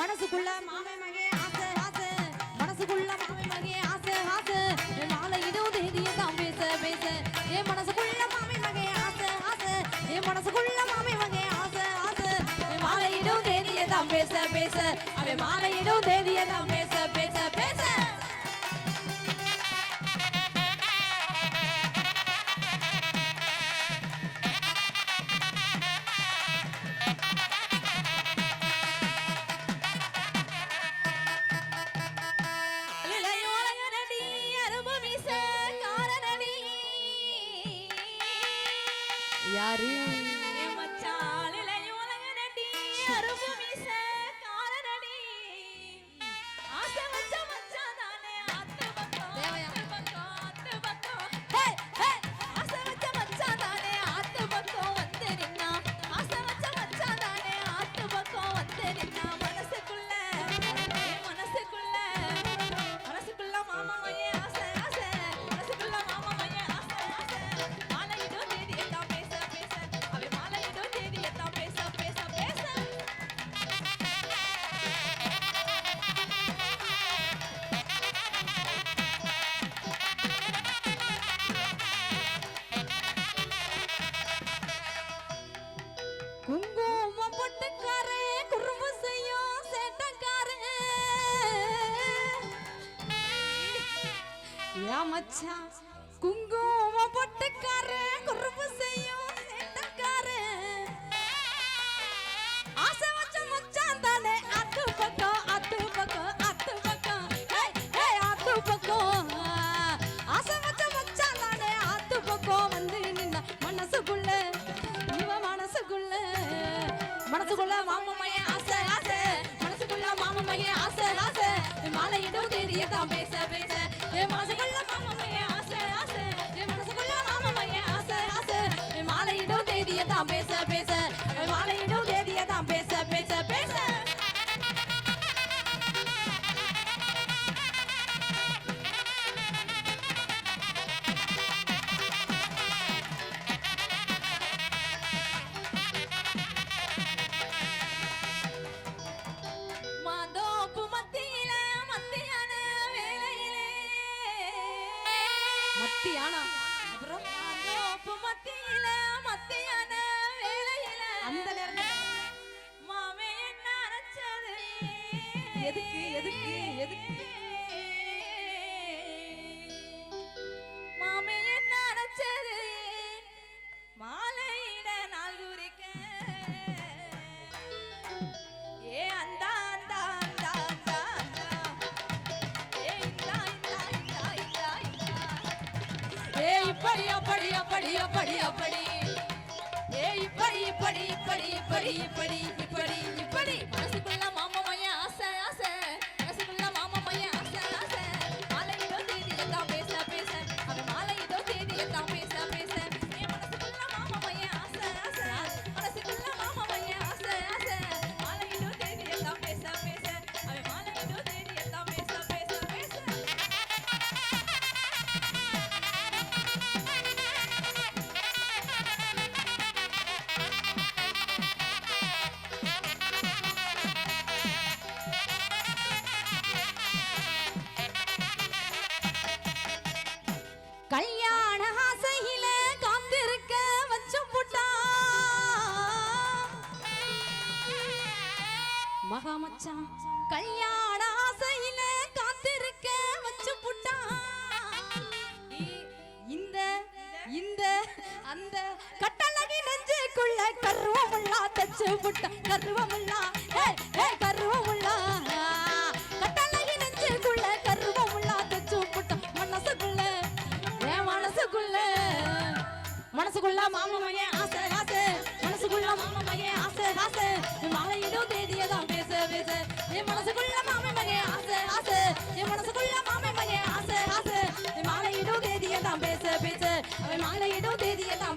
மனசுக்குள்ள மாமே மகே ஆசை ஆசை. மனசுக்குள்ள மாமே மகே ஆசை ஆசை. நாளை இதுவும் தேதியை தான் பேச பேச. என் மனசுக்குள்ள மாமே மகே ஆசை ஆசை. என் மனசுக்குள்ள மாமே மகே ஆசை ஆசை. மாலை இதுவும் தேதியை தான் பேச பேச. அவன் மாலை இதுவும் தேதியை தான் பேச ಯಾರೀ time. எதுக்கு எதுக்கு? மாமையை நினைச்சது மாலையிட நாள் குறிக்க. ஏ அந்தா அந்தா அந்தா அந்தா அந்தா. ஏ இந்தா இந்தா இந்தா இந்தா இந்தா. ஆகா மச்சான். கல்யாண ஆசையில காத்திருக்க வச்சு புட்டான் இந்த இந்த அந்த கட்டழகி நெஞ்சுக்குள்ள கருவமுள்ளா தச்சு புட்டான் கருவமுள்ள எல்லாம்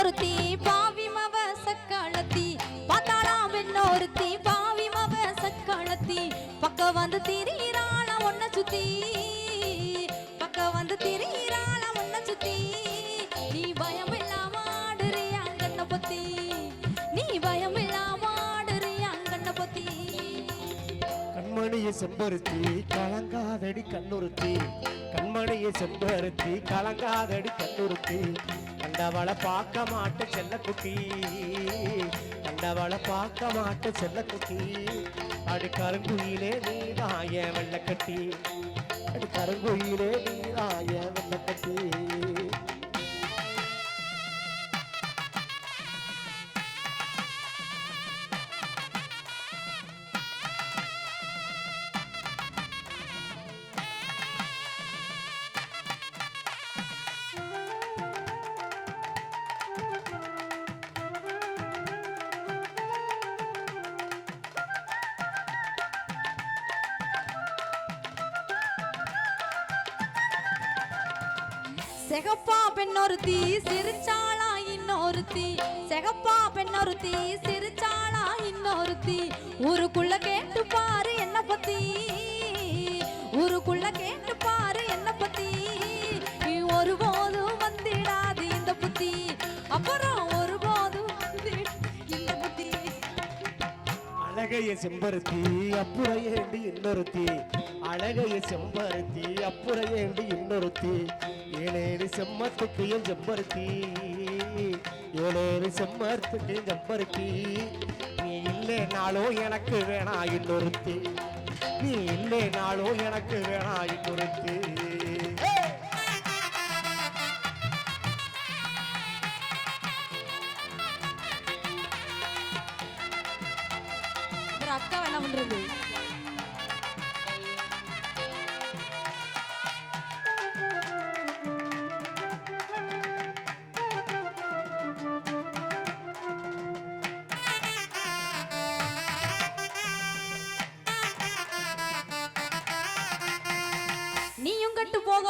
பெண்ணொருத்தி பாவி மவ சக்களத்தி பார்த்தாளா பெண்ணொருத்தி பாவி மவ சக்களத்தி பக்க வந்து திரியிறாள ஒன்ன சுத்தி. பக்க வந்து திரியிறாள ஒன்ன சுத்தி. நீ பயம் இல்லாம ஆடுறியா கண்ண பொத்தி. நீ பயம் இல்லாம ஆடுறியா கண்ண பொத்தி. கண்மணியை செம்பருத்தி கலங்காதடி கண்ணுறுத்தி. கண்மணியை செம்பருத்தி கலங்காதடி கண்ணுறுத்தி. கண்டவளை பார்க்க மாட்ட செல்லக்குட்டி கண்டவளை பார்க்க மாட்ட செல்லக்குட்டி அடி கருங்குயிலே நீதாய வெள்ளக்கட்டி. அடி கருங்குயிலே நீதாய வெள்ளக்கட்டி. செகப்பா பெண்ணொருத்தி சிரிச்சாளா இன்னொருத்தி. செகப்பா பெண்ணொருத்தி சிரிச்சாளா இன்னொருத்தி. ஊருக்குள்ள கேட்டு பாரு என்ன பத்தி. ஊருக்குள்ள கேட்டு பாரு என்ன பத்தி. நீ ஒருபோதும் வந்திடாது இந்த புத்தி. அப்புறம் ஒருபோதும் போது இந்த புத்தி. அழகைய செம்பருத்தி அப்புறம் ஏண்டி இன்னொருத்தி? அழகைய செம்பருத்தி அப்புறம் ஏண்டி இன்னொருத்தி? ஏழேழு செம்மத்துக்கு என் செம்பருத்தி ஏழேழு செம்மத்துக்கு என் செம்பருத்தி நீ இல்லைனாலும் எனக்கு வேணா இன்னொருத்தி. நீ இல்லைனாலும் எனக்கு வேணா இன்னொருத்தி.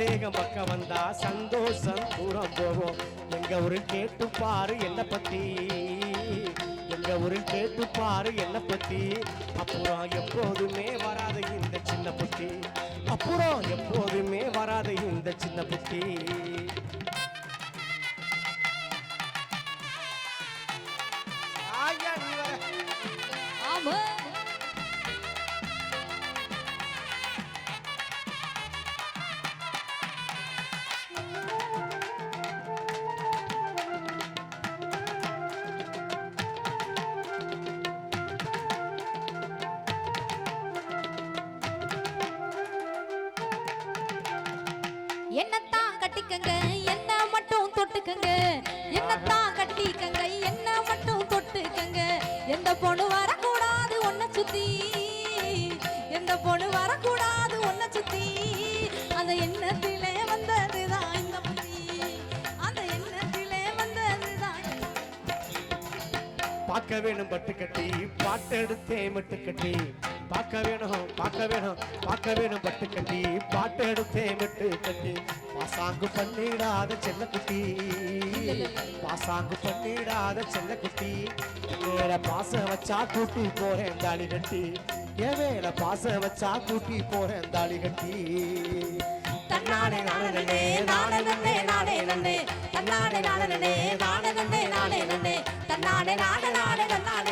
சந்தேகம் பக்க வந்தா சந்தோஷம் தூரம் போகும். எங்க ஊரில் கேட்டு பாரு என்ன பத்தி. எங்க ஊரில் கேட்டு பாரு என்ன பத்தி. அப்புறம் எப்போதுமே வராத இந்த சின்ன புத்தி. அப்புறம் எப்போதுமே வராத இந்த சின்ன புத்தி. ஆமா. என்னத்தான் கட்டிக்கங்க என்ன மட்டும் தொட்டுக்கங்க. என்னத்தான் கட்டிக்கங்க என்ன மட்டும் தொட்டுக்கங்க. எந்த பொண்ணு வரக்கூடாது ஒன்ன சுத்தி. எந்த பொண்ணு வரக்கூடாது ஒன்ன சுத்தி. அந்த எண்ணத்திலே வந்ததுதான். பார்க்க வேணும் பட்டு கட்டி. பாட்டு எடுத்தே மட்டு கட்டி. பார்க்க வேணும் பார்க்க வேணும் பார்க்க வேணும் பட்டு கட்டி. பாட்டு எடுத்தே மட்டு கட்டி. பாசாங்கு பண்ணிடாத செல்ல குட்டி. பாசாங்கு பண்ணிடாத செல்ல குட்டி. வேற பாச வச்சா கூட்டி போறேன் தாலி கட்டி. என் வேலை பாச வச்சா கூட்டி போறேன் தாலி கட்டி. தன்னாலே நானே நானே நானே நானே நானே. நன்னே நானே நானே நன்னே நானே நானே. நாடு நாடு நாடு நாடு.